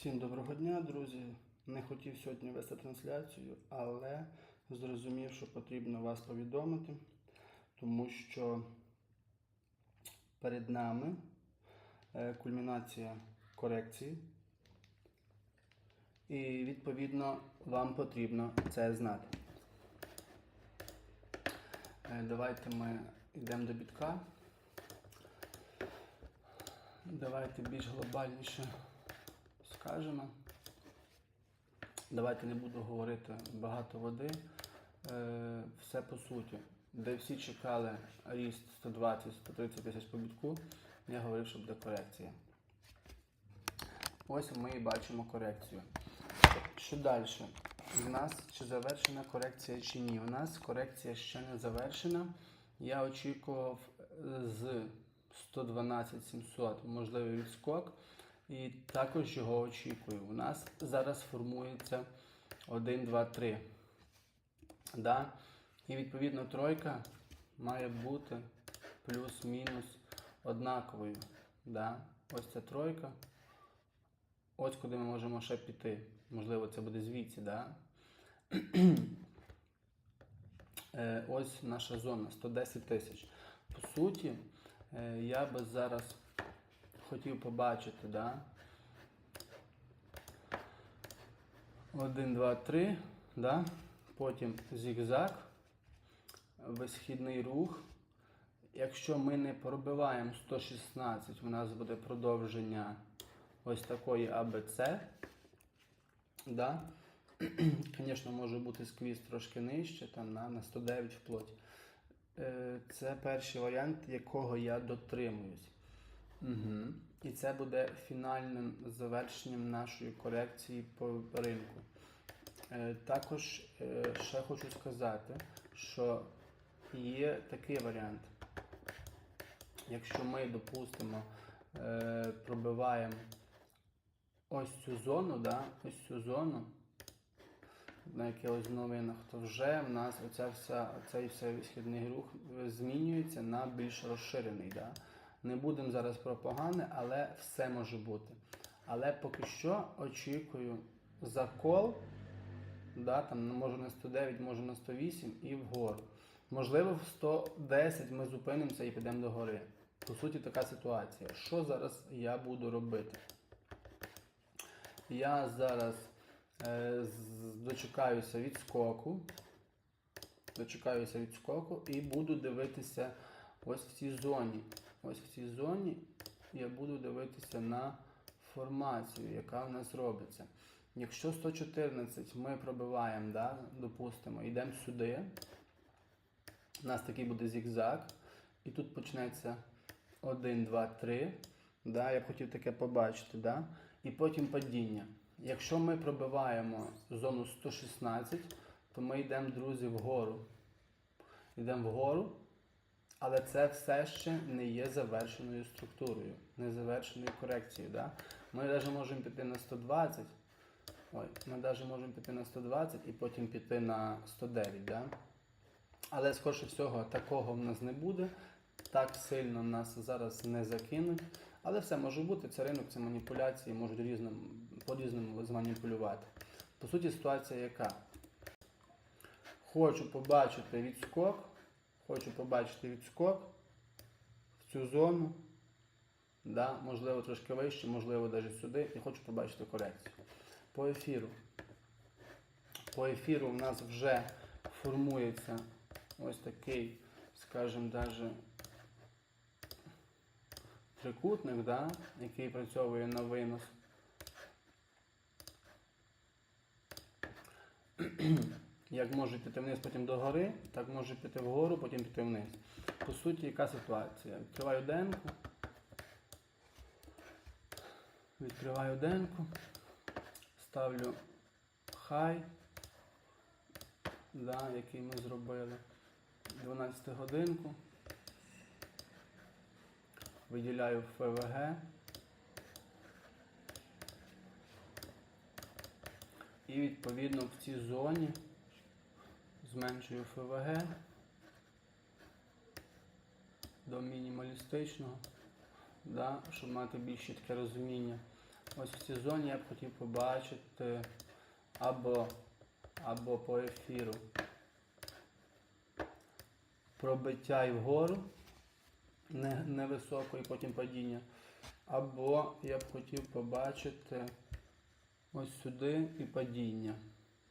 Всім доброго дня, друзі. Не хотів сьогодні вести трансляцію, але зрозумів, що потрібно вас повідомити, тому що перед нами е, кульмінація корекції. І відповідно вам потрібно це знати. Е, Давайте ми йдемо до бітка. Давайте більш глобальніше скажемо. Давайте не буду говорити багато води. Е, все по суті. Де всі чекали ріст 120-130 тисяч по бітку, я говорив, що буде корекція. Ось ми і бачимо корекцію. Що далі? У нас чи завершена корекція чи ні? У нас корекція ще не завершена. Я очікував з 112 700 можливий відскок. І також його очікую. У нас зараз формується 1, 2, 3. Да? І відповідно тройка має бути плюс-мінус однаковою. Да? Ось ця тройка. Ось куди ми можемо ще піти. Можливо, це буде звідси. Да? Е, Ось наша зона 110 тисяч. По суті, е, я би зараз хотів побачити, да? 1, 2, 3, да? потім зігзаг, висхідний рух. Якщо ми не пробиваємо 116, у нас буде продовження ось такої АБЦ. Да? Звісно, може бути сквіз трошки нижче, там на, на 109 вплоть. Е, Це перший варіант, якого я дотримуюсь. Угу. І це буде фінальним завершенням нашої корекції по ринку. Е, також е, ще хочу сказати, що є такий варіант. Якщо ми, допустимо, е, пробиваємо ось цю зону, да, ось цю зону на якихось новинах, то вже в нас оця вся, цей все висхідний рух змінюється на більш розширений. Да. Не будемо зараз про погане, але все може бути. Але поки що очікую закол, да, там, ну, може на 109, може на 108 і вгору. Можливо, в 110 ми зупинимося і підемо до гори. По суті, така ситуація. Що зараз я буду робити? Я зараз е, дочекаюся відскоку. Дочекаюся відскоку і буду дивитися ось в цій зоні. Ось в цій зоні я буду дивитися на формацію, яка в нас робиться. Якщо 114 ми пробиваємо, да, допустимо, йдемо сюди, у нас такий буде зігзаг, і тут почнеться 1, 2, 3. Да, я б хотів таке побачити, да? і потім падіння. Якщо ми пробиваємо зону 116, то ми йдемо, друзі, вгору. Йдемо вгору, але це все ще не є завершеною структурою, не завершеною корекцією. Да? Ми навіть можемо піти на 120. Ой, ми навіть можемо піти на 120 і потім піти на 109. Да? Але скоріше всього такого в нас не буде. Так сильно нас зараз не закинуть. Але все може бути, це ринок, це маніпуляції, можуть різним, по-різному зманіпулювати. По суті, ситуація яка? Хочу побачити відскок, хочу побачити відскок в цю зону, да, можливо, трошки вище, можливо, навіть сюди, і хочу побачити корекцію. По ефіру. По ефіру в нас вже формується ось такий, скажімо, навіть трикутник, да, який працьовує на винос. Як може піти вниз, потім до гори, так може піти вгору, потім піти вниз. По суті, яка ситуація? Відкриваю денку. Відкриваю денку, ставлю хай, да, який ми зробили 12 годинку. Виділяю ФВГ. І відповідно в цій зоні зменшую ФВГ до мінімалістичного, да, щоб мати більш чітке розуміння. ось в цій зоні я б хотів побачити або, або по ефіру пробиття і вгору, не- невисоко і потім падіння. Або я б хотів побачити ось сюди і падіння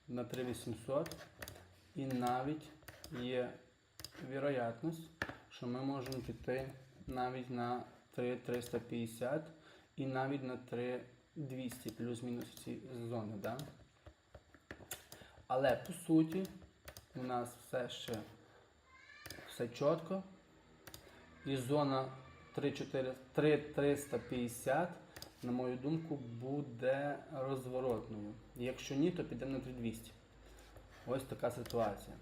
на 3800. І навіть є вірогятність, що ми можемо піти навіть на 3350 і навіть на 3200 плюс-мінус ці зони. Да? Але по суті у нас все ще все чітко. І зона 3-4 350, на мою думку, буде розворотною. Якщо ні, то підемо на 3200. Ось така ситуація.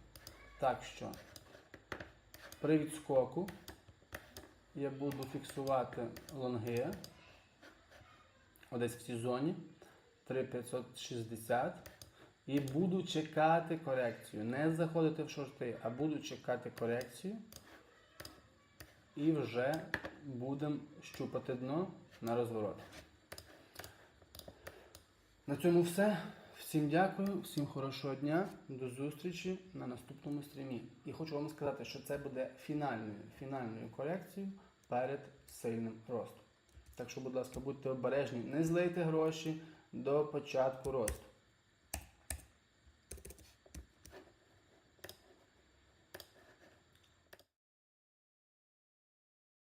Так що при відскоку я буду фіксувати лонги десь в цій зоні 3560 і буду чекати корекцію. Не заходити в шорти, а буду чекати корекцію. І вже будемо щупати дно на розворот. На цьому все. Всім дякую, всім хорошого дня, до зустрічі на наступному стрімі. І хочу вам сказати, що це буде фінальною, фінальною корекцією перед сильним ростом. Так що, будь ласка, будьте обережні, не злийте гроші до початку росту.